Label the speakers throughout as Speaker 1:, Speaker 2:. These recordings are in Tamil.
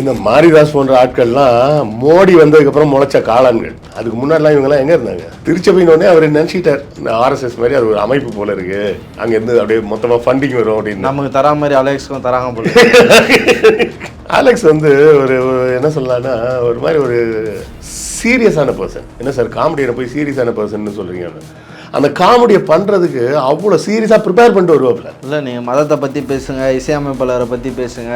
Speaker 1: இந்த மாரிதாஸ் போன்ற ஆட்கள்லாம் மோடி வந்ததுக்கப்புறம் முளைச்ச காளான்கள். அதுக்கு முன்னாடிலாம் இவங்கெல்லாம் எங்கே இருந்தாங்க? திருச்சபையின் உடனே அவர் நினச்சிட்டார். இந்த ஆர்எஸ்எஸ் மாதிரி அது ஒரு அமைப்பு போல இருக்கு. அங்கேருந்து அப்படியே மொத்தமாக ஃபண்டிங் வரும் அப்படின்னு.
Speaker 2: நமக்கு தரா மாதிரி அலெக்ஸ்க்கும் தராங்க போல
Speaker 1: அலெக்ஸ் வந்து ஒரு ஒரு என்ன சொல்லலாம்னா ஒரு மாதிரி ஒரு சீரியஸான பர்சன் என்ன சார் காமெடியில் போய் சீரியஸான பர்சன் சொல்கிறீங்க அந்த காமெடியை பண்ணுறதுக்கு அவ்வளோ சீரியஸாக ப்ரிப்பேர் பண்ணிட்டு வருவாப்புல.
Speaker 2: இல்லை நீங்கள் மதத்தை பற்றி பேசுங்க இசையமைப்பாளரை பற்றி பேசுங்க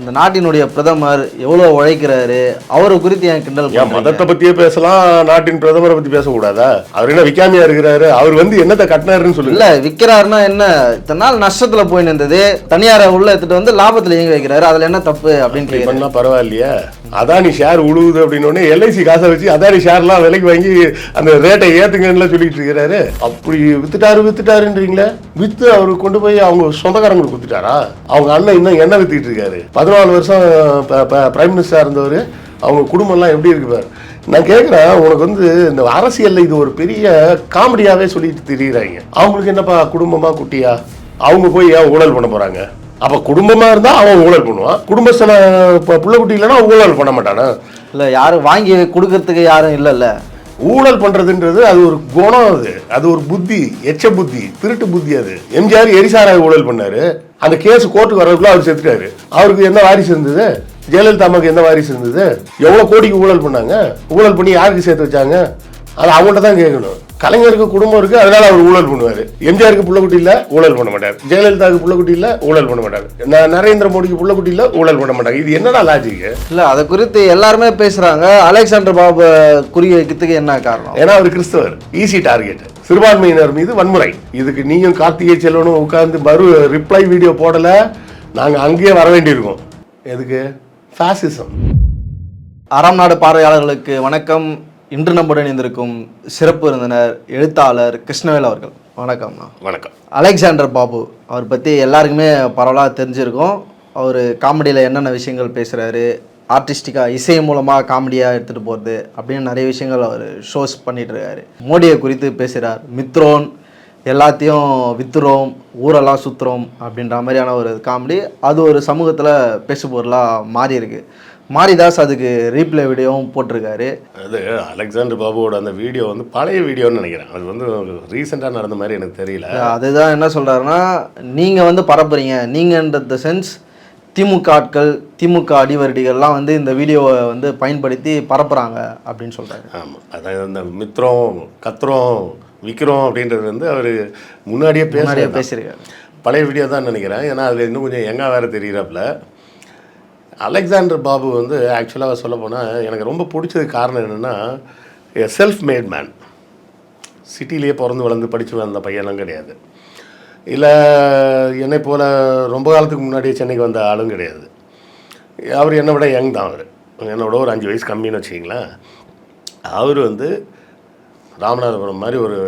Speaker 2: இந்த நாட்டினுடைய பிரதமர் எவ்வளோ உழைக்கிறாரு? அவரை குறித்து என் கிண்டல்?
Speaker 1: மதத்தை பத்தியே பேசலாம் நாட்டின் பிரதமரை பத்தி பேசக்கூடாதா? அவர் என்ன விக்காமியா இருக்கிறாரு? அவர் வந்து என்னத்தை கட்டினாருன்னு சொல்லுங்க.
Speaker 2: இல்ல விற்கிறாருன்னா என்ன? இத்தனை நாள் நஷ்டத்துல போய் நின்றது தனியாரை உள்ள எடுத்துட்டு வந்து லாபத்துல இயங்க வைக்கிறாரு. அதுல என்ன தப்பு அப்படின்னு
Speaker 1: பண்ணா பரவாயில்லையா. அதானி ஷேர் உழுவுது அப்படின்னு எல்ஐசி காசை வச்சு அதானி ஷேர்லாம் விலைக்கு வாங்கி அந்த ரேட்டை ஏத்துங்கன்னு சொல்லிட்டு இருக்கிறாரு. அப்படி வித்துட்டாரு வித்துட்டாருன்றீங்களே? வித்து அவரு கொண்டு போய் அவங்க சொந்தக்காரங்களுக்கு கொடுத்துட்டாரா? அவங்க அண்ணன் இன்னும் என்ன வித்துக்கிட்டு இருக்காரு? பதினாலு வருஷம் பிரைம் மினிஸ்டராக இருந்தவர். அவங்க குடும்பம்லாம் எப்படி இருக்கு நான் கேட்குறேன் உனக்கு வந்து இந்த அரசியலில் இது ஒரு பெரிய காமெடியாகவே சொல்லிட்டு தெரியுறாங்க. அவங்களுக்கு என்னப்பா குடும்பமா குட்டியா? அவங்க போய் ஏன் ஊழல் பண்ண போகிறாங்க அப்போ குடும்பமாக இருந்தால் அவன் ஊழல் பண்ணுவான். குடும்பத்தில் இப்போ புள்ள குட்டி இல்லைன்னா ஊழல் பண்ண மாட்டானா?
Speaker 2: இல்லை யாரும் வாங்கி கொடுக்கறதுக்கு யாரும் இல்லைல்ல.
Speaker 1: ஊழல் பண்ணுறதுன்றது அது ஒரு குணம் அது. அது ஒரு புத்தி எச்ச புத்தி திருட்டு புத்தி அது. எம்ஜிஆர் எரிசாராய ஊழல் பண்ணார். அந்த கேஸ் கோர்ட்டுக்கு வர்றதுக்குள்ள அவர் செத்துட்டாரு. அவருக்கு என்ன வாரிசு இருந்தது? ஜெயலலிதா அம்மாக்கு என்ன வாரிசு இருந்தது? எவ்வளோ கோடிக்கு ஊழல் பண்ணாங்க? ஊழல் பண்ணி யாருக்கு சேர்த்து வச்சாங்க? அது அவங்கள்ட்ட தான் கேட்கணும். கலைஞருக்கு குடும்பம் இருக்கு அதனால அவர் ஊழல் பண்ணுவாரு. எம்ஜிஆருக்கு புள்ளக்குட்டி இல்ல ஊழல் பண்ண மாட்டார். ஜெயலலிதாவுக்கு புள்ளக்குட்டி இல்ல ஊழல் பண்ண மாட்டார். ந- நரேந்திர மோடிக்கு புள்ளக்குட்டி இல்ல ஊழல் பண்ண மாட்டாங்க இது என்னடா லாஜிக்
Speaker 2: இல்ல அதை குறித்து எல்லாருமே பேசுறாங்க. அலெக்சாண்டர் பாபு குறி வைக்கிறதுக்கு என்ன காரணம்?
Speaker 1: ஏன்னா அவர் கிறிஸ்தவர். ஈஸி டார்கெட் சிறுபான்மையினர் மீது வன்முறை. இதுக்கு நீயும் கார்த்திகை செல்வனும் உட்கார்ந்து மறு ரிப்ளை வீடியோ போடல. நாங்க அங்கேயே வர வேண்டியிருக்கோம். எதுக்கு? ஃபாசிசம்
Speaker 2: அறம் நாடு பார்வையாளர்களுக்கு வணக்கம். இன்று நம்முடன் இருந்திருக்கும் சிறப்பு விருந்தினர் எழுத்தாளர் கிருஷ்ணவேல் அவர்கள். வணக்கம்ண்ணா
Speaker 1: வணக்கம்.
Speaker 2: அலெக்சாண்டர் பாபு அவர் பற்றி எல்லாருக்குமே பரவலாக தெரிஞ்சிருக்கும். அவர் காமெடியில் என்னென்ன விஷயங்கள் பேசுகிறாரு ஆர்டிஸ்டிக்காக இசை மூலமாக காமெடியாக எடுத்துகிட்டு போகிறது அப்படின்னு நிறைய விஷயங்கள் அவர் ஷோஸ் பண்ணிட்டு இருக்காரு. மோடியை குறித்து பேசுகிறார் மித்ரோன் எல்லாத்தையும் வித்துறோம் ஊரெல்லாம் சுற்றுறோம் அப்படின்ற மாதிரியான ஒரு காமெடி. அது ஒரு சமூகத்தில் பேசுபொருளாக மாறி இருக்கு மாரிதாஸ் அதுக்கு ரீப்ளே வீடியோவும் போட்டிருக்காரு.
Speaker 1: அது அலெக்சாண்டர் பாபுவோட அந்த வீடியோ வந்து பழைய வீடியோன்னு நினைக்கிறேன். அது வந்து ரீசெண்டாக நடந்த மாதிரி எனக்கு தெரியல.
Speaker 2: அதுதான் என்ன சொல்றாருன்னா நீங்க வந்து பரப்புறீங்க நீங்கன்ற சென்ஸ் திமுக ஆட்கள் திமுக அடிவரடிகள்லாம் வந்து இந்த வீடியோவை வந்து பயன்படுத்தி பரப்புறாங்க அப்படின்னு சொல்றாரு.
Speaker 1: ஆமாம் அதான் இந்த மித்ரம் கத்துறோம் விற்கிறோம் அப்படின்றது வந்து அவர் முன்னாடியே
Speaker 2: நிறைய
Speaker 1: பேசுகிறார்
Speaker 2: பேசியிருக்காரு.
Speaker 1: பழைய வீடியோ தான் நினைக்கிறேன். ஏன்னா அதில் இன்னும் கொஞ்சம் எங்கா வேற தெரியுறாப்புல. அலெக்சாண்டர் பாபு வந்து ஆக்சுவலாக சொல்ல போனால் எனக்கு ரொம்ப பிடிச்சது காரணம் என்னென்னா செல்ஃப் மேட் மேன் சிட்டிலேயே பிறந்து வளர்ந்து படித்து வந்த பையனும் கிடையாது. இல்லை என்னை போல் ரொம்ப காலத்துக்கு முன்னாடியே சென்னைக்கு வந்த ஆளும் கிடையாது. அவர் என்னை விட யங் தான் அவர். என்னோட ஒரு அஞ்சு வயசு கம்மின்னு வச்சிங்களேன் அவர் வந்து ராமநாதபுரம் மாதிரி ஒரு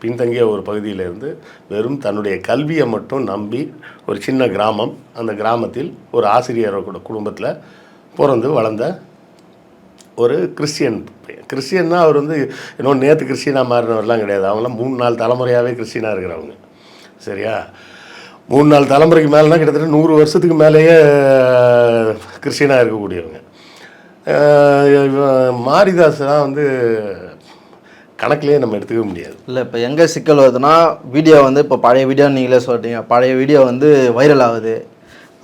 Speaker 1: பின்தங்கிய ஒரு பகுதியிலேருந்து வெறும் தன்னுடைய கல்வியை மட்டும் நம்பி ஒரு சின்ன கிராமம் அந்த கிராமத்தில் ஒரு ஆசிரியரோட குடும்பத்தில் பிறந்து வளர்ந்த ஒரு கிறிஸ்டியன். கிறிஸ்டியன்னா அவர் வந்து இன்னொன்று நேற்று கிறிஸ்டியனாக மாறினவர்லாம் கிடையாது. அவங்களாம் மூணு நாலு தலைமுறையாகவே கிறிஸ்டியனாக இருக்கிறவங்க. சரியா? மூணு நாலு தலைமுறைக்கு மேலேனா கிட்டத்தட்ட நூறு வருஷத்துக்கு மேலேயே கிறிஸ்டியனாக இருக்கக்கூடியவங்க. மாரிதாஸ் தான் வந்து கணக்கிலேயே நம்ம எடுத்துக்க முடியாது.
Speaker 2: இல்லை இப்போ எங்கே சிக்கல் வருதுன்னா வீடியோ வந்து இப்போ பழைய வீடியோ நீங்களே சொல்லிட்டீங்க பழைய வீடியோ வந்து வைரல் ஆகுது.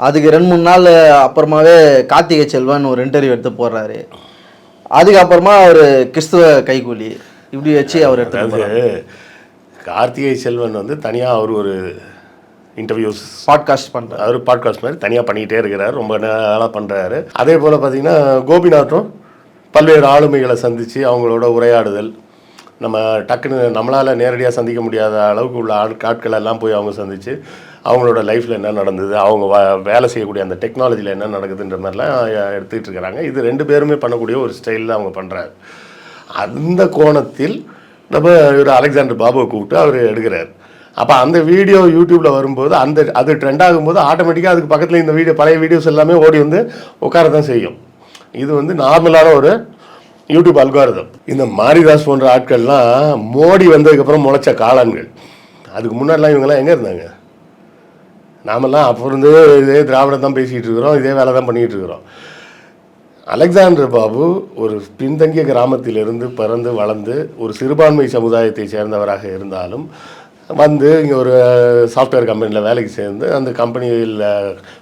Speaker 2: அதுக்கு ரெண்டு மூணு நாள் அப்புறமாவே கார்த்திகை செல்வன் ஒரு இன்டர்வியூ எடுத்து போடுறாரு. அதுக்கப்புறமா அவர் கிறிஸ்துவ கைக்கூலி இப்படி வச்சு அவர் எடுத்து
Speaker 1: கார்த்திகை செல்வன் வந்து தனியாக அவர் ஒரு இன்டர்வியூஸ்
Speaker 2: பாட்காஸ்ட் பண்ணுறாரு
Speaker 1: அவர் பாட்காஸ்ட் மாதிரி தனியாக பண்ணிக்கிட்டே இருக்கிறார். ரொம்ப நாளாக பண்ணுறாரு அதே போல் பார்த்தீங்கன்னா கோபிநாத்தும் பல்வேறு ஆளுமைகளை சந்தித்து அவங்களோட உரையாடுதல் நம்ம டக்குன்னு நம்மளால் நேரடியாக சந்திக்க முடியாத அளவுக்கு உள்ள ஆட் ஆட்கள் எல்லாம் போய் அவங்க சந்தித்து அவங்களோட லைஃப்பில் என்ன நடந்தது அவங்க வேலை செய்யக்கூடிய அந்த டெக்னாலஜியில் என்ன நடக்குதுன்ற மாதிரிலாம் எடுத்துக்கிட்டு இருக்கிறாங்க. இது ரெண்டு பேருமே பண்ணக்கூடிய ஒரு ஸ்டைலில் அவங்க பண்ணுறாரு அந்த கோணத்தில் நம்ம இவர் அலெக்சாண்டர் பாபுவை கூப்பிட்டு அவர் எடுக்கிறார். அப்போ அந்த வீடியோ யூடியூப்பில் வரும்போது அந்த அது ட்ரெண்ட் ஆகும்போது ஆட்டோமேட்டிக்காக அதுக்கு பக்கத்தில் இந்த வீடியோ பழைய வீடியோஸ் எல்லாமே ஓடி வந்து உட்கார தான் செய்யும். இது வந்து நார்மலான ஒரு யூடியூப் அல்காரதம். இந்த மாரிதாஸ் போன்ற ஆட்கள்லாம் மோடி வந்ததுக்கப்புறம் முளைச்ச காளான்கள் அதுக்கு முன்னாடிலாம் இவங்கெல்லாம் எங்கே இருந்தாங்க? நாமெல்லாம் அப்போ இருந்து இதே திராவிடம் தான் பேசிகிட்டு இருக்கிறோம் இதே வேலை தான் பண்ணிகிட்டு இருக்கிறோம். அலெக்சாண்டர் பாபு ஒரு பின்தங்கிய கிராமத்திலிருந்து பிறந்து வளர்ந்து ஒரு சிறுபான்மை சமுதாயத்தை சேர்ந்தவராக இருந்தாலும் வந்து இங்கே ஒரு சாஃப்ட்வேர் கம்பெனியில் வேலைக்கு சேர்ந்து அந்த கம்பெனியில்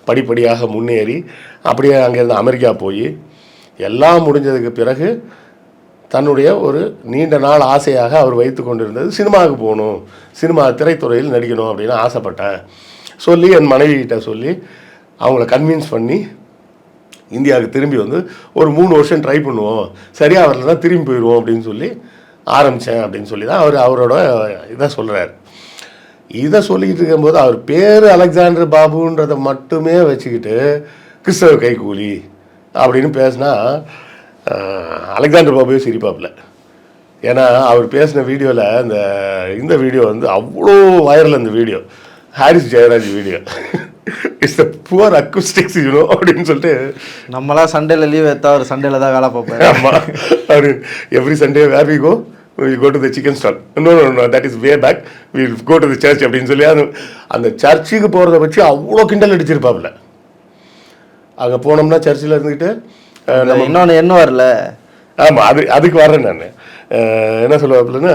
Speaker 1: படிப்படியாக முன்னேறி அப்படியே அங்கேருந்து அமெரிக்கா போய் எல்லாம் முடிஞ்சதுக்கு பிறகு தன்னுடைய ஒரு நீண்ட நாள் ஆசையாக அவர் வைத்து கொண்டிருந்தது சினிமாவுக்கு போகணும் சினிமா திரைத்துறையில் நடிக்கணும் அப்படின்னு ஆசைப்பட்டேன். சொல்லி என் மனைவிகிட்ட சொல்லி அவங்கள கன்வின்ஸ் பண்ணி இந்தியாவுக்கு திரும்பி வந்து ஒரு மூணு வருஷம் ட்ரை பண்ணுவோம். சரியாக வரலன்னா திரும்பி போயிடுவோம் அப்படின்னு சொல்லி ஆரம்பித்தேன் அப்படின்னு சொல்லி தான் அவர் அவரோட இதை சொல்கிறார் இதை சொல்லிக்கிட்டு இருக்கும்போது அவர் பேர் அலெக்சாண்டர் பாபுன்றதை மட்டுமே வச்சுக்கிட்டு கிறிஸ்தவ கைக்கூலி அப்படின்னு பேசினா அலெக்சாண்டர் பாபுவே சிரிப்பாப்புல. ஏன்னா அவர் பேசின வீடியோவில் இந்த இந்த வீடியோ வந்து அவ்வளோ வைரல் அந்த video. Harris Jayaraj video. It's the poor acoustics you know அப்படின்னு சொல்லிட்டு.
Speaker 2: நம்மளாம் சண்டேல லீவ் எடுத்தா ஒரு சண்டேல தான் வேலை பார்ப்பேன்
Speaker 1: ஆமா. அவர் every Sunday where we go will go to the chicken stall no no no that is way back will go to the church அப்படின்னு சொல்லி அந்த அந்த சர்ச்சுக்கு போகிறத வச்சு அவ்வளோ கிண்டல் அடிச்சிருப்பாப்புல. அங்கே போனோம்னா சர்ச்சில் இருந்துக்கிட்டு நம்ம
Speaker 2: இன்னொன்னு என்ன வரல.
Speaker 1: ஆமாம் அது அதுக்கு வர்றேன் நான். என்ன சொல்லுவாப்புலன்னா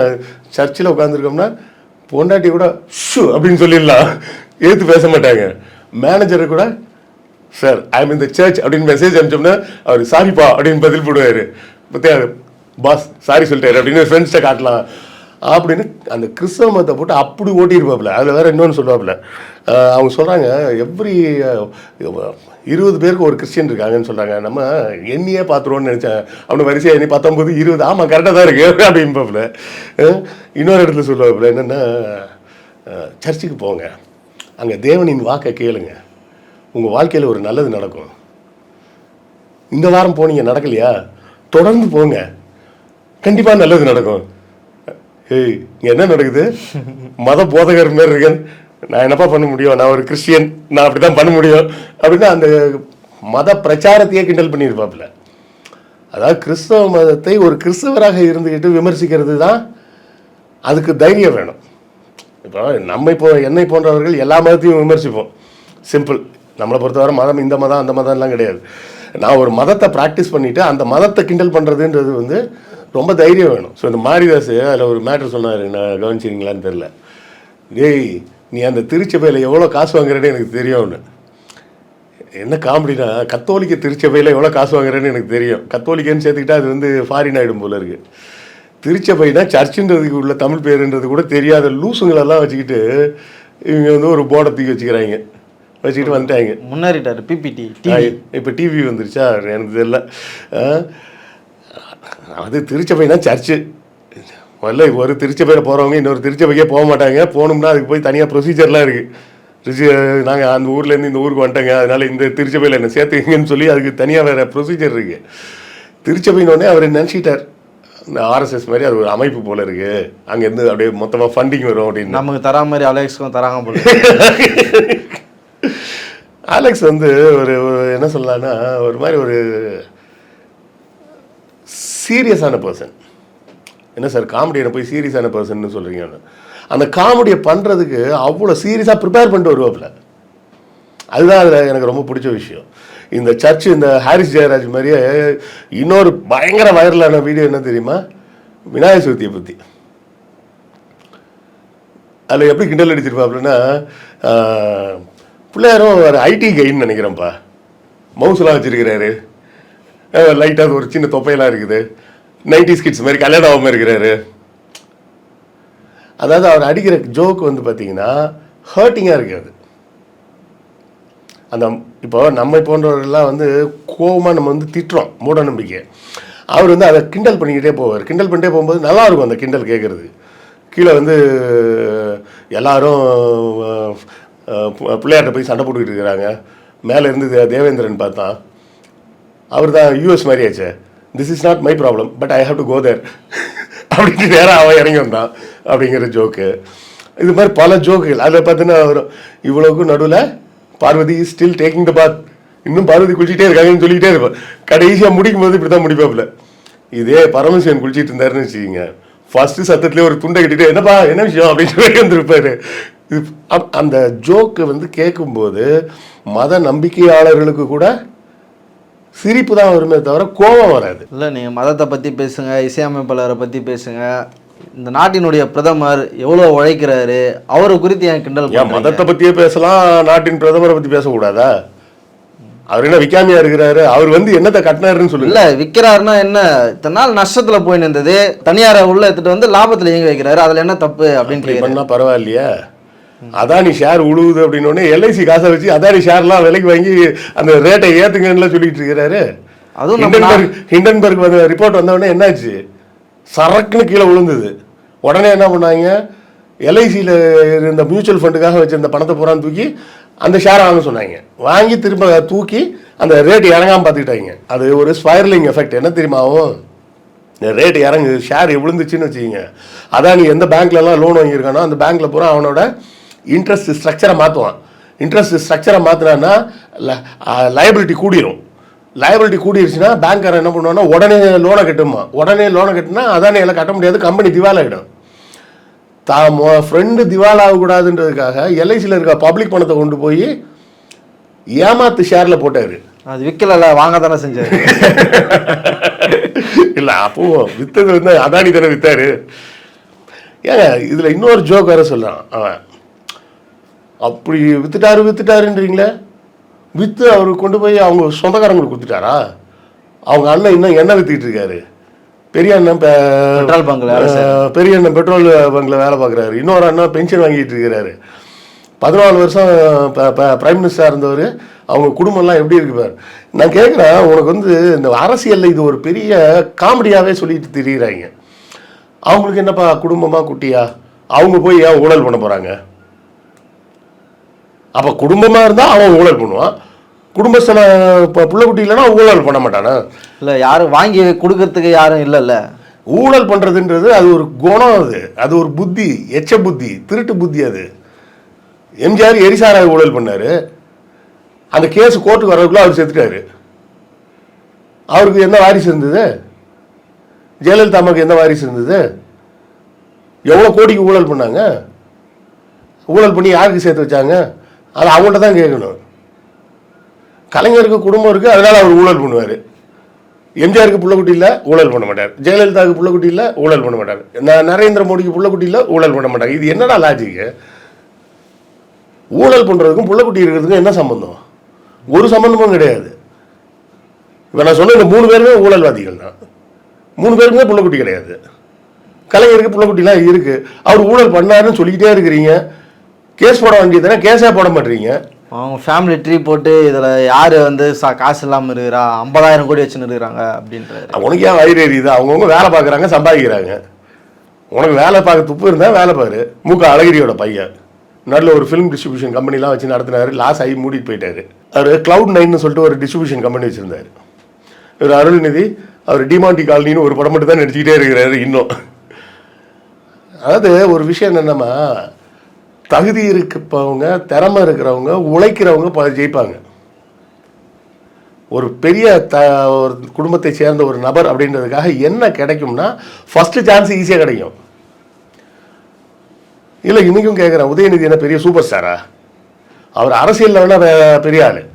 Speaker 1: சர்ச்சில் உட்காந்துருக்கோம்னா பொண்டாட்டி கூட ஷூ அப்படின்னு சொல்லிடலாம். ஏற்று பேச மாட்டாங்க. மேனேஜரை கூட சார் ஐ மீன் இந்த சர்ச் அப்படின்னு மெசேஜ் அனுப்பிச்சோம்னா அவர் சாரிப்பா அப்படின்னு பதில் போடுவார். பத்தியா பாஸ் சாரி சொல்லிட்டாரு அப்படின்னு ஃப்ரெண்ட்ஸ்ட்டை காட்டலாம். அப்படின்னு அந்த கிறிஸ்தவ மதத்தை போட்டு அப்படி ஓட்டியிருப்பாப்புல. அதில் வேற இன்னொன்று சொல்லுவாப்புல. அவங்க சொல்கிறாங்க எவ்ரி இருபது பேருக்கு ஒரு கிறிஸ்டியன் இருக்காங்கன்னு சொல்கிறாங்க நம்ம எண்ணியே பார்த்துருவோன்னு நினச்சேன். அவனு வரிசையாக எண்ணி பத்தொம்பது இருபது ஆமாம் கரெக்டாக தான் இருக்குது அப்படின்பாப்புல இன்னொரு இடத்துல சொல்லுவாப்புல என்னென்னா சர்ச்சுக்கு போங்க. அங்கே தேவனின் வாக்கை கேளுங்க. உங்கள் வாழ்க்கையில் ஒரு நல்லது நடக்கும். இந்த வாரம் போனீங்க நடக்கலையா? தொடர்ந்து போங்க. கண்டிப்பாக நல்லது நடக்கும். ஹேய் இங்கே என்ன நடக்குது? மத போதகர் மாரி இருக்கேன். நான் என்னப்பா பண்ண முடியும்? நான் ஒரு கிறிஸ்டியன். நான் அப்படி தான் பண்ண முடியும். அப்படின்னா அந்த மத பிரச்சாரத்தையே கிண்டல் பண்ணியிருப்பாப்புல. அதாவது கிறிஸ்தவ மதத்தை ஒரு கிறிஸ்தவராக இருந்துக்கிட்டு விமர்சிக்கிறது தான் அதுக்கு தைரியம் வேணும். இப்போ நம்மை போ என்னை போன்றவர்கள் எல்லா மதத்தையும் விமர்சிப்போம். சிம்பிள் நம்மளை பொறுத்தவரை மதம் இந்த மதம் அந்த மதம்லாம் கிடையாது. நான் ஒரு மதத்தை ப்ராக்டிஸ் பண்ணிவிட்டு அந்த மதத்தை கிண்டல் பண்ணுறதுன்றது வந்து ரொம்ப தைரியம் வேணும். ஸோ இந்த மாரிதாஸ் அதில் ஒரு மேட்ரு சொன்னார். நான் கவனிச்சிருங்களான்னு தெரில டேய் நீ அந்த திருச்சபையில் எவ்வளோ காசு வாங்குறேன்னு எனக்கு தெரியும்னு என்ன காமெடினா கத்தோலிக்க திருச்சபையில் எவ்வளோ காசு வாங்குறேன்னு எனக்கு தெரியும். கத்தோலிக்கன்னு சேர்த்துக்கிட்டா அது வந்து ஃபாரின் ஆகிடும் போல இருக்கு. திருச்சபைனா சர்ச்சுன்றதுக்கு உள்ள தமிழ் பேருன்றது கூட தெரியாத லூசுங்களெல்லாம் வச்சுக்கிட்டு இவங்க வந்து ஒரு போர்டை தூக்கி வச்சுக்கிறாங்க. வச்சுக்கிட்டு வந்துட்டாங்க.
Speaker 2: முன்னேறிட்டாரு பிபிடி
Speaker 1: இப்போ டிவி வந்துருச்சா? எனக்கு தெரியல. அது திருச்சபைனா சர்ச்சு. முதல்ல ஒரு திருச்சபையில் போகிறவங்க இன்னொரு திருச்சபைக்கே போக மாட்டாங்க. போகணும்னா அதுக்கு போய் தனியாக ப்ரொசீஜர்லாம் இருக்குது நாங்கள் அந்த ஊர்லேருந்து இந்த ஊருக்கு வந்துட்டோங்க. அதனால இந்த திருச்சபையில் என்ன சேர்த்துக்கங்கன்னு சொல்லி அதுக்கு தனியாக வேறு ப்ரொசீஜர் இருக்குது திருச்சபையினோடனே அவர் நினச்சிட்டார் இந்த ஆர்எஸ்எஸ் மாதிரி அது ஒரு அமைப்பு போல இருக்கு. அங்கேருந்து அப்படியே மொத்தமாக ஃபண்டிங் வரும் அப்படின்னு.
Speaker 2: நமக்கு தரா மாதிரி அலெக்ஸ்க்கும் தராங்க போல
Speaker 1: அலெக்ஸ் வந்து ஒரு ஒரு என்ன சொல்லலாம்னா ஒரு மாதிரி ஒரு சீரியஸான பர்சன் என்ன சார் காமெடியை போய் சீரியஸான பர்சன்னு சொல்கிறீங்க அந்த காமெடியை பண்ணுறதுக்கு அவ்வளோ சீரியஸாக ப்ரிப்பேர் பண்ணிட்டு வருவாப்புல. அதுதான் அதில் எனக்கு ரொம்ப பிடிச்ச விஷயம். இந்த சர்ச் இந்த ஹாரிஸ் ஜெயராஜ் மாதிரியே இன்னொரு பயங்கர வைரலான வீடியோ என்ன தெரியுமா? விநாயகர் சதுர்த்தியை பற்றி அதில் எப்படி கிண்டல் அடிச்சிருப்பாப்புலன்னா பிள்ளையாரும் ஒரு ஐடி கைன்னு நினைக்கிறேன்ப்பா. மவுஸ்லாம் வச்சுருக்கிறாரு. லைட்டாக ஒரு சின்ன தொப்பையெல்லாம் இருக்குது. நைன்டி ஸ்கிட்ஸ் மாதிரி கல்யாணம் ஆகாமல் இருக்கிறாரு. அதாவது அவர் அடிக்கிற ஜோக் வந்து பார்த்தீங்கன்னா ஹர்ட்டிங்காக இருக்காது அந்த இப்போ நம்மை போன்றவர்கள்லாம் வந்து கோவமாக நம்ம வந்து திட்டுறோம் மூட நம்பிக்கை அவர் வந்து அதை கிண்டல் பண்ணிக்கிட்டே போவார். கிண்டல் பண்ணிட்டே போகும்போது நல்லா இருக்கும் அந்த கிண்டல் கேட்குறது கீழே வந்து எல்லாரும் அஹ், போய் சண்டை போட்டுக்கிட்டு இருக்கிறாங்க. மேலே இருந்து தேவேந்திரன் பார்த்தான். அவர் தான் US மாதிரியாச்சே this is not my problem but I have to go there அப்படின்ட்டு நேராக அவன் இறங்கி வந்தான் அப்படிங்கிற ஜோக்கு இது மாதிரி பல ஜோக்குகள் அதில் பார்த்தீங்கன்னா வரும் இவ்வளோக்கும் நடுவில் Parvathi still taking the bath இன்னும் பார்வதி குளிச்சிட்டே இருக்காங்கன்னு சொல்லிக்கிட்டே இருப்பேன் கடைசியாக முடிக்கும் போது இப்படி தான் முடிப்பாப்புல. இதே பரமசிவன் குளிச்சிட்டு இருந்தாருன்னு வச்சுக்கிங்க. ஃபர்ஸ்ட் சத்தத்துலேயே ஒரு துண்டை கட்டிட்டு என்னப்பா என்ன விஷயம்? அப்படின்னு சொல்லி வந்திருப்பாரு. இது அப்- அந்த ஜோக்கு வந்து கேட்கும்போது மத நம்பிக்கையாளர்களுக்கு கூட சிரிப்பு தான் வருமே தவிர கோபம் வராது.
Speaker 2: இல்லை நீங்கள் மதத்தை பற்றி பேசுங்க இசையமைப்பாளரை பற்றி பேசுங்க. இந்த நாட்டினுடைய பிரதமர் எவ்வளோ உழைக்கிறாரு அவரை குறித்து என் கிண்டல்
Speaker 1: ஏன்? மதத்தை பற்றியே பேசலாம் நாட்டின் பிரதமரை பற்றி பேசக்கூடாதா? அவர் என்ன விக்காமியா இருக்கிறாரு? அவர் வந்து என்னத்தை கட்டினாருன்னு சொல்லுங்க.
Speaker 2: இல்ல விற்கிறாருன்னா என்ன? இத்தனை நாள் நஷ்டத்துல போய் நின்றது தனியாரை உள்ள எடுத்துட்டு வந்து லாபத்துல இயங்க வைக்கிறாரு அதுல என்ன தப்பு அப்படின்னு
Speaker 1: பரவாயில்லையா. அதானி ஷேர் உழுவுது அப்படின்னு உடனே எல்ஐசி காசை வச்சு அதானி ஷேர்லாம் விலைக்கு வாங்கி அந்த ரேட்டை ஏத்துங்கன்னு சொல்லிட்டு இருக்கிறாரு.
Speaker 2: அதுவும்
Speaker 1: ஹிண்டன்பர்க் ஹிண்டன்பர்க் வந்து ரிப்போர்ட் வந்த உடனே என்னாச்சு? சரக்குன்னு கீழே விழுந்தது உடனே என்ன பண்ணாங்க? எல்ஐசியில் இருந்த மியூச்சுவல் ஃபண்டுக்காக வச்சிருந்த பணத்தை பூரா தூக்கி அந்த ஷேரை வாங்க சொன்னாங்க. வாங்கி திரும்ப தூக்கி அந்த ரேட் இறங்காம பார்த்துக்கிட்டாங்க. அது ஒரு ஸ்பைரலிங் எஃபெக்ட் என்ன தெரியுமா ஆகும்? இந்த ரேட் இறங்கு ஷேர் விழுந்துச்சுன்னு வச்சுக்கிங்க. அதான் நீ எந்த பேங்க்லலாம் லோன் வாங்கியிருக்கானோ அந்த பேங்க்கில் பூரா அவனோட இன்ட்ரெஸ்ட் ஸ்ட்ரக்சரை மாற்றுவான் இன்ட்ரெஸ்ட் ஸ்ட்ரக்சரை மாற்றினான்னா லயபிலிட்டி கூடிரும். லயபிலிட்டி கூடிருச்சுன்னா பேங்க்காரன் என்ன பண்ணுவான்னா உடனே லோனை கட்டுமா உடனே லோனை கட்டினா அதானே எல்லாம் கட்ட முடியாது கம்பெனி திவாலாயிடும் தான் ஃப்ரெண்டு திவால் ஆகக்கூடாதுன்றதுக்காக எல்ஐசியில் இருக்க பப்ளிக் பணத்தை கொண்டு போய் ஏமாத்து ஷேரில் போட்டார்.
Speaker 2: அது விற்கல வாங்க தானே செஞ்சாரு.
Speaker 1: இல்ல அப்போ வித்தது வந்து அதானி தானே வித்தாரு. ஏங்க இதுல இன்னொரு ஜோக் வேற சொல்றான் அவன். அப்படி வித்துட்டாரு வித்துட்டாருன்றீங்களே? வித்து அவரு கொண்டு போய் அவங்க சொந்தக்காரங்களுக்கு கொடுத்துட்டாரா? அவங்க அண்ணன் இன்னும் எண்ணெய் வித்துக்கிட்டு இருக்காரு? பெரிய அண்ணன்
Speaker 2: பெட்ரோல் பங்க்ல
Speaker 1: பெரிய அண்ணன் பெட்ரோல் பங்க்ல வேலை பார்க்குறாரு. இன்னொரு அண்ணன் பென்ஷன் வாங்கிட்டு இருக்கிறாரு. பதினாலு வருஷம் பிரைம் மினிஸ்டராக இருந்தவர். அவங்க குடும்பம்லாம் எப்படி இருக்கு பாரு. நான் கேட்குறேன் உனக்கு வந்து இந்த அரசியலில் இது ஒரு பெரிய காமெடியாகவே சொல்லிட்டு திரியிறாங்க. அவங்களுக்கு என்னப்பா குடும்பமா குட்டியா? அவங்க போய் ஏன் ஊழல் பண்ண போகிறாங்க அப்போ குடும்பமாக இருந்தால் அவன் ஊழல் பண்ணுவான். குடும்பஸ்தன இப்போ புள்ள குட்டி இல்லைன்னா ஊழல் பண்ண மாட்டானா?
Speaker 2: இல்ல யாரும் வாங்கி கொடுக்கறதுக்கு யாரும் இல்லைல்ல.
Speaker 1: ஊழல் பண்ணுறதுன்றது அது ஒரு குணம் அது. அது ஒரு புத்தி எச்ச புத்தி திருட்டு புத்தி அது. எம்ஜிஆர் எரிசாராய ஊழல் பண்ணாரு. அந்த கேஸ் கோர்ட்டுக்கு வர்றதுக்குள்ள அவர் செத்துட்டாரு. அவருக்கு என்ன வாரிசு இருந்தது? ஜெயலலிதா அம்மாவுக்கு என்ன வாரிசு இருந்தது? எவ்வளோ கோடிக்கு ஊழல் பண்ணாங்க? ஊழல் பண்ணி யாருக்கு சேர்த்து வச்சாங்க? அது அவங்கள்ட்ட தான் கேட்கணும். கலைஞருக்கு குடும்பம் இருக்குது அதனால் அவர் ஊழல் பண்ணுவார். எம்ஜிஆருக்கு புள்ளக்குட்டி இல்லை ஊழல் பண்ண மாட்டார். ஜெயலலிதாவுக்கு புள்ளக்குட்டி இல்லை ஊழல் பண்ண மாட்டார். ந- நரேந்திர மோடிக்கு புள்ளக்குட்டி இல்லை ஊழல் பண்ண மாட்டாங்க இது என்னடா லாஜிக்கு ஊழல் பண்ணுறதுக்கும் புள்ளக்குட்டி இருக்கிறதுக்கும் என்ன சம்மந்தம் ஒரு சம்பந்தமும் கிடையாது. இப்போ நான் சொன்ன இந்த மூணு பேருமே ஊழல்வாதிகள் தான். மூணு பேருக்குமே புள்ளக்குட்டி கிடையாது. கலைஞருக்கு புள்ளக்குட்டிலாம் இருக்குது அவர் ஊழல் பண்ணாருன்னு சொல்லிக்கிட்டே இருக்கிறீங்க. கேஸ் போட வேண்டியதுதானே கேஸே போட மாட்டீங்க.
Speaker 2: அவங்க ஃபேமிலி ட்ரீ போட்டு இதுல யாரு வந்து சா காசு இல்லாம இருக்கிறா? ஐம்பதாயிரம் கோடி வச்சுன்னு இருக்கிறாங்க அப்படின்றாரு.
Speaker 1: உனக்கு ஏன் வயிறு எரியுது? அவங்கவுங்க வேலை பார்க்குறாங்க சம்பாதிக்கிறாங்க. உனக்கு வேலை பார்க்க துப்பு இருந்தால் வேலை பாரு. மூக்க அழகிரியோட பையன். நடுவில் ஒரு ஃபிலிம் டிஸ்ட்ரிபியூஷன் கம்பெனிலாம் வச்சு நடத்தினாரு. லாஸ் ஆகி மூடிட்டு போயிட்டாரு. அவர் கிளவுட் நைன்னு சொல்லிட்டு ஒரு டிஸ்ட்ரிபியூஷன் கம்பெனி வச்சுருந்தாரு. இவர் அருள்நிதி அவர் டிமாண்டி காலனின்னு ஒரு படம் மட்டும் தான் நடிச்சுக்கிட்டே இருக்கிறாரு இன்னும். அதாவது ஒரு விஷயம் என்னென்னமா தகுதி இருக்கப்பவங்க திறமை இருக்கிறவங்க உழைக்கிறவங்க ப- ஜெயிப்பாங்க. ஒரு பெரிய த ஒரு குடும்பத்தை சேர்ந்த ஒரு நபர் அப்படின்றதுக்காக என்ன கிடைக்கும்னா ஃபஸ்ட்டு சான்ஸ் ஈஸியாக கிடைக்கும். இல்லை இன்னைக்கும் கேட்குறேன் உதயநிதி என்ன பெரிய சூப்பர் ஸ்டாரா அவர் அரசியலில் வேணால் பெரிய ஆள்.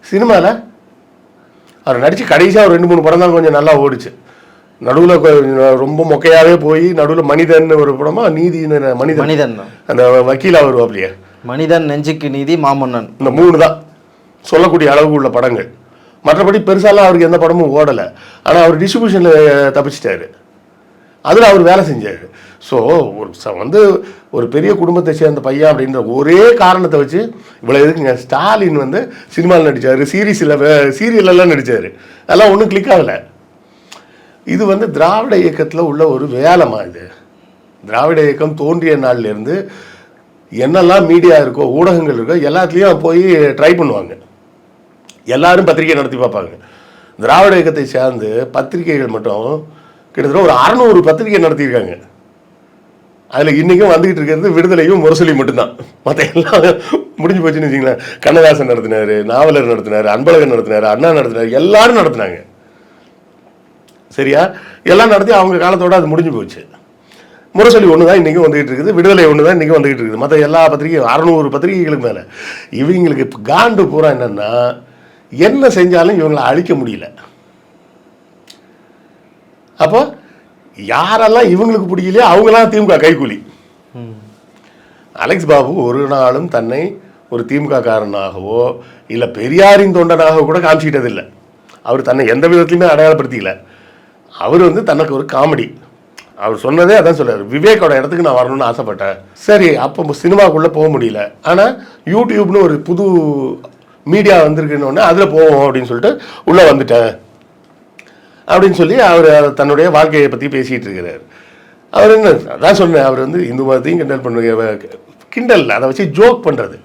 Speaker 1: சினிமாவில் அவர் நடித்து கடைசியாக ஒரு ரெண்டு மூணு படம் தான் கொஞ்சம் நல்லா ஓடிச்சு. நடுவில் ரொம்ப மொக்கையாகவே போய் நடுவில் மனிதன் ஒரு படமா நீதி மனிதன்.
Speaker 2: மனிதன் தான்.
Speaker 1: அந்த வக்கீலாக வருவாப்லையே.
Speaker 2: மனிதன் நெஞ்சுக்கு நீதி மாமன்னன்.
Speaker 1: இந்த மூணு தான். சொல்லக்கூடிய அளவுக்கு உள்ள படங்கள். மற்றபடி பெருசாலாம் அவருக்கு எந்த படமும் ஓடலை. ஆனால் அவர் டிஸ்ட்ரிபியூஷனில் தப்பிச்சிட்டாரு. அதில் அவர் வேலை செஞ்சார். ஸோ ஒரு ச- வந்து ஒரு பெரிய குடும்பத்தை சேர்ந்த பையன் அப்படின்ற ஒரே காரணத்தை வச்சு இவ்வளோ எதுக்குங்க? ஸ்டாலின் வந்து சினிமாவில் நடித்தார் சீரீஸில் சீரியலெல்லாம் நடித்தார் அதெல்லாம் ஒன்றும் கிளிக் ஆகலை. இது வந்து திராவிட இயக்கத்தில் உள்ள ஒரு வேலைமா இது? திராவிட இயக்கம் தோன்றிய நாள்லேருந்து என்னெல்லாம் மீடியா இருக்கோ ஊடகங்கள் இருக்கோ எல்லாத்துலேயும் போய் ட்ரை பண்ணுவாங்க. எல்லாரும் பத்திரிகை நடத்தி பார்ப்பாங்க. திராவிட இயக்கத்தை சேர்ந்து பத்திரிகைகள் மட்டும் கிட்டத்தட்ட ஒரு அறநூறு பத்திரிகை நடத்தியிருக்காங்க. அதில் இன்றைக்கும் வந்துக்கிட்டு இருக்கிறது விடுதலையும் முரசொலி மட்டும்தான். மற்ற எல்லாம் முடிஞ்சு போச்சுன்னு வச்சிங்களேன் கண்ணதாசன் நடத்தினார் நாவலர் நடத்தினார் அன்பழகன் நடத்தினார் அண்ணா நடத்தினார் எல்லாரும் நடத்தினாங்க. சரியா? எல்லாம் நடத்தி அவங்க காலத்தோட அது முடிஞ்சு போச்சு. முரசொலி ஒன்று தான் இன்றைக்கும் வந்துகிட்டு இருக்குது. விடுதலை ஒன்று தான் இன்றைக்கும் வந்துகிட்டு இருக்குது. மற்ற எல்லா பத்திரிகையும் அறநூறு பத்திரிகைகளுக்கு மேலே. இவங்களுக்கு இப்போ காண்டு பூரா என்னென்னா என்ன செஞ்சாலும் இவங்களை அழிக்க முடியல. அப்போ யாரெல்லாம் இவங்களுக்கு பிடிக்கலையோ அவங்களாம் திமுக கைக்கூலி அலெக்ஸ் பாபு ஒரு நாளும் தன்னை ஒரு திமுக காரனாகவோ இல்லை பெரியாரின் தொண்டனாக கூட காமிச்சிக்கிட்டதில்லை. அவர் தன்னை எந்த விதத்துலையுமே அடையாளப்படுத்திக்கல. அவர் வந்து தனக்கு ஒரு காமெடி. அவர் சொன்னதே அதான் சொல்கிறார் விவேக்கோட இடத்துக்கு நான் வரணும்னு ஆசைப்பட்டேன். சரி அப்போ சினிமாக்குள்ளே போக முடியல. ஆனால் யூடியூப்னு ஒரு புது மீடியா வந்திருக்குன்னு அதில் போவோம் அப்படின்னு சொல்லிட்டு உள்ளே வந்துட்டேன். அப்படின்னு சொல்லி அவர் தன்னுடைய வாழ்க்கையை பற்றி பேசிகிட்டு இருக்கிறார். அவர் என்ன அதான் சொன்னேன். அவர் வந்து இந்து மதத்தையும் கிண்டல் பண்ணுவ கிண்டல் அதை வச்சு ஜோக் பண்ணுறது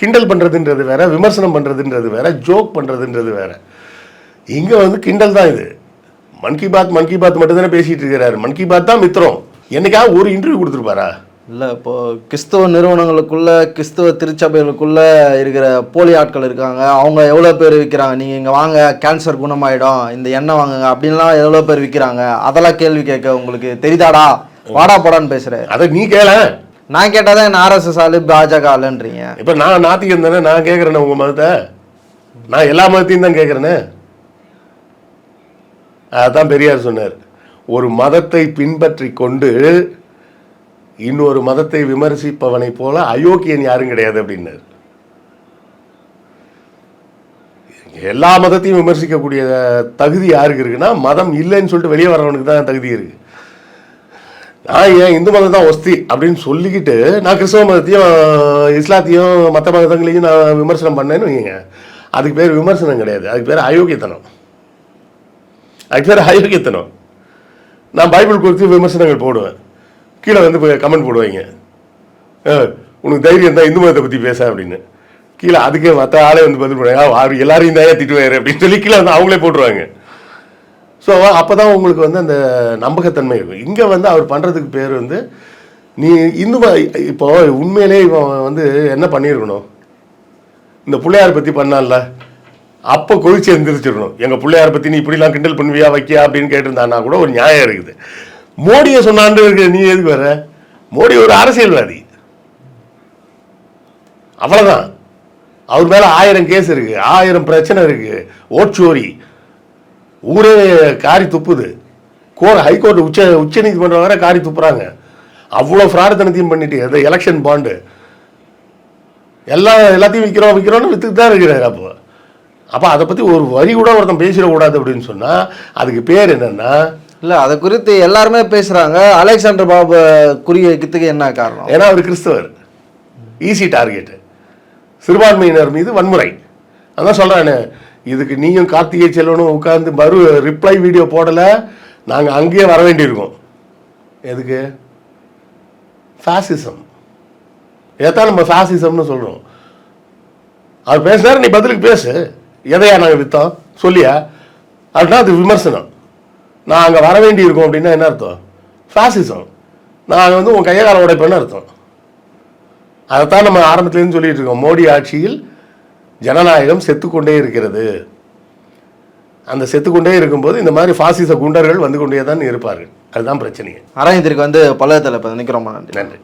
Speaker 1: கிண்டல் பண்ணுறதுன்றது வேற விமர்சனம் பண்ணுறதுன்றது வேற ஜோக் பண்ணுறதுன்றது வேற. இங்கே வந்து கிண்டல் தான் இது. மன் கி பாத் மன் கி பாத் மட்டும் தானே பேசிகிட்டு இருக்கிறாரு. மன் கி பாத் தான் மித்திரம். என்னைக்காவது ஒரு இன்டர்வியூ கொடுத்துருப்பாரா?
Speaker 2: இல்லை இப்போ கிறிஸ்துவ நிறுவனங்களுக்குள்ள கிறிஸ்துவ திருச்சபைகளுக்குள்ள இருக்கிற போலி ஆட்கள் இருக்காங்க. அவங்க எவ்வளோ பேர் விற்கிறாங்க நீங்கள் இங்கே வாங்க கேன்சர் குணமாயிடும். இந்த எண்ணெய் வாங்குங்க. அப்படின்லாம் எவ்வளோ பேர் விற்கிறாங்க அதெல்லாம் கேள்வி கேட்க உங்களுக்கு தெரியுதாடா வாடா போடான்னு பேசுகிறேன்
Speaker 1: அதை நீ கேள.
Speaker 2: நான் கேட்டால் தான் ஆர்எஸ்எஸ் ஆளு பாஜக ஆளுன்றீங்க.
Speaker 1: இப்போ நான் நாத்திகம் தானே? நான் கேட்குறேனே உங்கள் மதத்தை. நான் எல்லா மதத்தையும் தான் கேட்குறேனே அதான் பெரியார் சொன்னார். ஒரு மதத்தை பின்பற்றி கொண்டு இன்னொரு மதத்தை விமர்சிப்பவனைப் போல அயோக்கியன் யாரும் கிடையாது அப்படின்னார். எல்லா மதத்தையும் விமர்சிக்கக்கூடிய தகுதி யாருக்கு இருக்குன்னா மதம் இல்லைன்னு சொல்லிட்டு வெளியே வரவனுக்கு தான் தகுதி இருக்கு. நான் ஏன் இந்து மதம் தான் ஒஸ்தி அப்படின்னு சொல்லிக்கிட்டு நான் கிறிஸ்தவ மதத்தையும் இஸ்லாத்தையும் மற்ற மதங்களையும் நான் விமர்சனம் பண்ணேன்னு வைங்க அதுக்கு பேர் விமர்சனம் கிடையாது. அதுக்கு பேர் அயோக்கியத்தனம். ஆக்சுவலாக பேர் அயோக்கியத்தனம் நான் பைபிள் குறித்து விமர்சனங்கள் போடுவேன். கீழே வந்து கமெண்ட் போடுவாங்க. உனக்கு தைரியம் தான் இந்து மதத்தை பற்றி பேச அப்படின்னு. கீழே அதுக்கே மற்ற ஆளே வந்து பதில் பண்ணுவாங்க அவர் எல்லாரையும் தான் திட்டுவாரு அப்படின்னு சொல்லி கீழே வந்து அவங்களே போட்டுருவாங்க. ஸோ அப்போ தான் உங்களுக்கு வந்து அந்த நம்பகத்தன்மை இருக்கும் இங்கே வந்து அவர் பண்ணுறதுக்கு பேர் வந்து நீ இந்து ம- இப்போ உண்மையிலே இவன் வந்து என்ன பண்ணியிருக்கணும்? இந்த பிள்ளையார் பற்றி பண்ணான்ல. அப்போ கொதிச்சு எந்திரிச்சிடணும். எங்கள் பிள்ளையார் பற்றி நீ இப்படிலாம் கிண்டல் பண்ணுவியா வைக்கியா அப்படின்னு கேட்டிருந்தான்னா கூட ஒரு நியாயம் இருக்குது. மோடியை சொன்னான்னு இருக்கு நீ எதுக்கு வர? மோடி ஒரு அரசியல்வாதி. அவ்வளோதான் அவர் மேலே ஆயிரம் கேஸ் இருக்கு ஆயிரம் பிரச்சனை இருக்கு ஓட்சோரி ஊரே காரி துப்புது. கோ ஹைகோர்ட் உச்ச உச்ச நீதிமன்றம் வேற காரி துப்புறாங்க. அவ்வளோ ஃப்ராடுத்தனத்தையும் பண்ணிட்டு அந்த எலெக்ஷன் பாண்டு எல்லா எல்லாத்தையும் விற்கிறோம் விற்கிறோம்னு வித்துட்டு தான் இருக்கிறாரு அப்போ. அப்போ அதை பற்றி ஒரு வரி கூட ஒருத்தன் பேசிடக்கூடாது அப்படின்னு சொன்னால் அதுக்கு பேர் என்னன்னா?
Speaker 2: இல்லை அதை குறித்து எல்லாருமே பேசுகிறாங்க அலெக்சாண்டர் பாபு குறியத்துக்கு என்ன காரணம்?
Speaker 1: ஏன்னா அவர் கிறிஸ்தவர். Easy target. சிறுபான்மையினர் மீது வன்முறை. அதான் சொல்கிறானே இதுக்கு நீயும் கார்த்திகை செல்வனும் உட்கார்ந்து மறு ரிப்ளை வீடியோ போடலை நாங்கள் அங்கேயே வர வேண்டியிருக்கோம். எதுக்கு? ஃபேசிசம் இதைத்தான் நம்ம ஃபேசிசம்னு சொல்கிறோம் அவர் பேசுனாரு நீ பதிலுக்கு பேசு. எதையா நாங்கள் விற்றோம் சொல்லியா? அப்படின்னா அது விமர்சனம். நான் அங்கே வர வேண்டியிருக்கோம் அப்படின்னா என்ன அர்த்தம்? ஃபேசிசம் நான் வந்து உன் கையை கால உடைப்பேன்னு அர்த்தம். அதைத்தான் நம்ம ஆரம்பத்துலேருந்து சொல்லிட்டு இருக்கோம். மோடி ஆட்சியில் ஜனநாயகம் செத்துக்கொண்டே இருக்கிறது. அந்த செத்துக்கொண்டே இருக்கும்போது இந்த மாதிரி பாசிச குண்டர்கள் வந்து கொண்டே தான் இருப்பார்கள். அதுதான் பிரச்சனையே.
Speaker 2: அரவிந்திற்கு வந்து இப்போ நிற்கிறோம் நன்றி
Speaker 1: நன்றி.